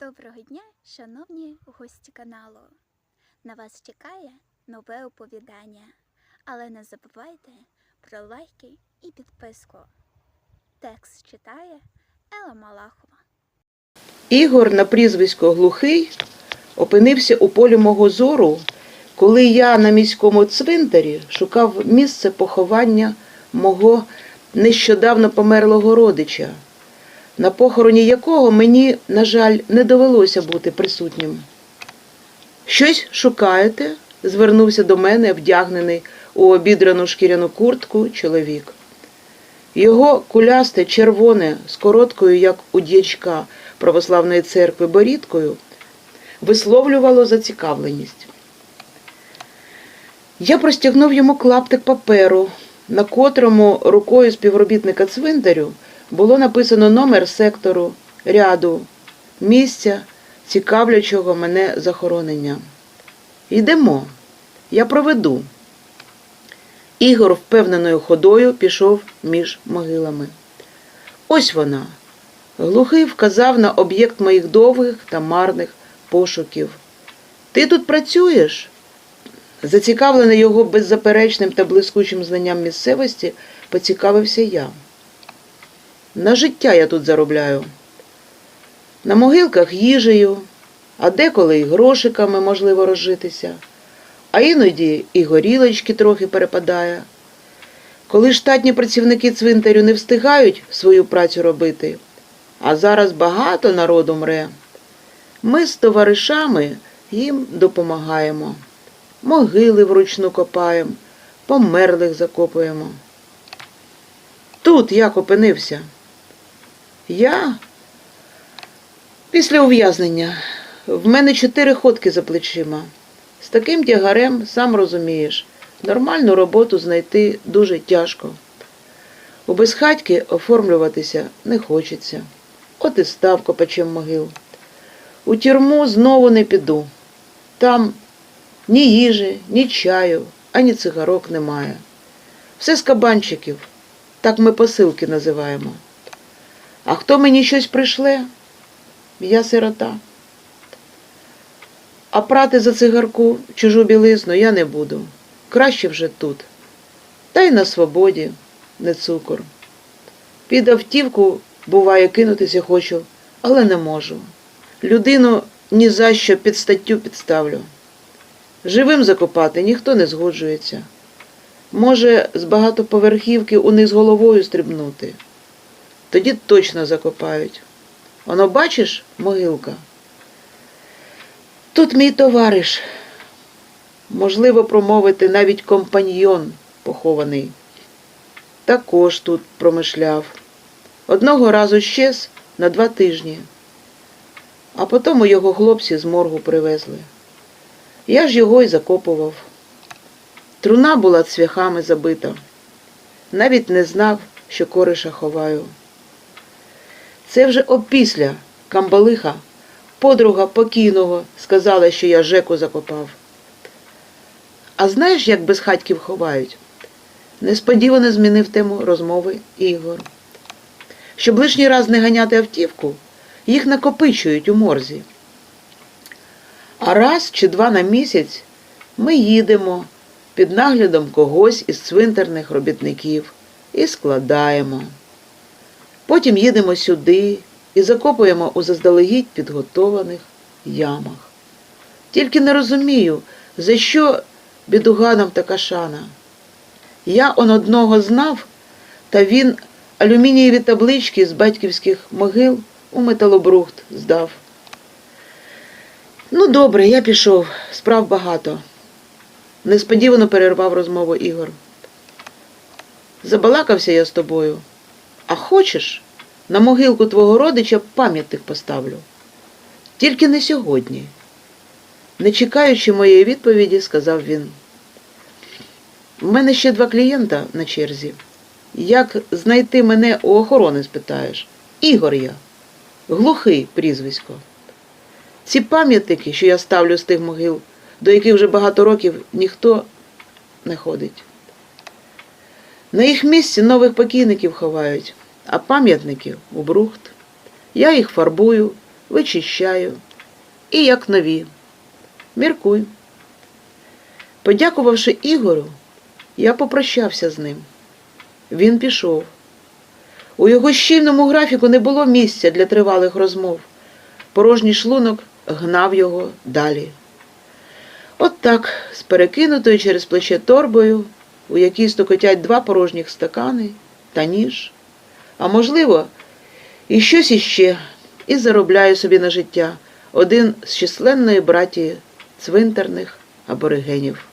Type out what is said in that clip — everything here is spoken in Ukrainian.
Доброго дня, шановні гості каналу. На вас чекає нове оповідання. Але не забувайте про лайки і підписку. Текст читає Ела Малахова. Ігор на прізвисько Глухий опинився у полі мого зору, коли я на міському цвинтарі шукав місце поховання мого нещодавно померлого родича, на похороні якого мені, на жаль, не довелося бути присутнім. Щось шукаєте? звернувся до мене вдягнений у обідрану шкіряну куртку чоловік. Його кулясте червоне з короткою, як у дячка православної церкви, борідкою висловлювало зацікавленість. Я простягнув йому клаптик паперу, на котрому рукою співробітника цвинтарю було написано номер сектору, ряду, місця, цікавлячого мене захоронення. Йдемо, я проведу. Ігор впевненою ходою пішов між могилами. Ось вона. Глухий вказав на об'єкт моїх довгих та марних пошуків. Ти тут працюєш? Зацікавлений його беззаперечним та блискучим знанням місцевості, поцікавився я. На життя я тут заробляю. На могилках їжею, а деколи і грошиками можливо розжитися, а іноді і горілочки трохи перепадає. Коли штатні працівники цвинтарю не встигають свою працю робити, а зараз багато народу мре, ми з товаришами їм допомагаємо. Могили вручну копаємо, померлих закопуємо. Тут як опинився? Я після ув'язнення. В мене чотири ходки за плечима. З таким тягарем, сам розумієш, нормальну роботу знайти дуже тяжко. У безхатьки оформлюватися не хочеться. От і став копачем могил. У тюрму знову не піду. Там ні їжі, ні чаю, ані цигарок немає. Все з кабанчиків, так ми посилки називаємо. А хто мені щось прийшле? Я сирота. А прати за цигарку чужу білизну я не буду. Краще вже тут. Та й на свободі, не цукор. Під автівку, буває, кинутися хочу, але не можу. Людину ні за що під статтю підставлю. Живим закопати ніхто не згоджується. Може, з багатоповерхівки униз головою стрибнути. Тоді точно закопають. Воно бачиш, могилка? Тут мій товариш, можливо, промовити навіть компаньйон похований. Також тут промишляв. Одного разу щез на два тижні, а потім його хлопці з моргу привезли. Я ж його й закопував. Труна була цвяхами забита. Навіть не знав, що кориша ховаю. Це вже опісля камбалиха, подруга покійного, сказала, що я Жеку закопав. А знаєш, як безхатьків ховають? Несподівано змінив тему розмови Ігор. Щоб лишній раз не ганяти автівку, їх накопичують у морзі. А раз чи два на місяць ми їдемо під наглядом когось із цвинтарних робітників і складаємо. Потім їдемо сюди і закопуємо у заздалегідь підготованих ямах. Тільки не розумію, за що бідуганам така шана. Я он одного знав, та він алюмінієві таблички з батьківських могил у металобрухт здав. Ну, добре, я пішов, справ багато. Несподівано перервав розмову Ігор. Забалакався я з тобою. А хочеш, на могилку твого родича пам'ятник поставлю. Тільки не сьогодні. Не чекаючи моєї відповіді, сказав він. У мене ще два клієнта на черзі. Як знайти мене у охорони, спитаєш? Ігор я, глухий прізвисько. Ці пам'ятники, що я ставлю з тих могил, до яких вже багато років ніхто не ходить. На їх місці нових покійників ховають, а пам'ятників у брухт. Я їх фарбую, вичищаю і як нові. Міркуй. Подякувавши Ігору, я попрощався з ним. Він пішов. У його щільному графіку не було місця для тривалих розмов. Порожній шлунок гнав його далі. От так, з перекинутою через плече торбою, у якій стукотять два порожніх стакани та ніж, а можливо, і щось іще, і заробляю собі на життя один з численної братії цвинтарних аборигенів.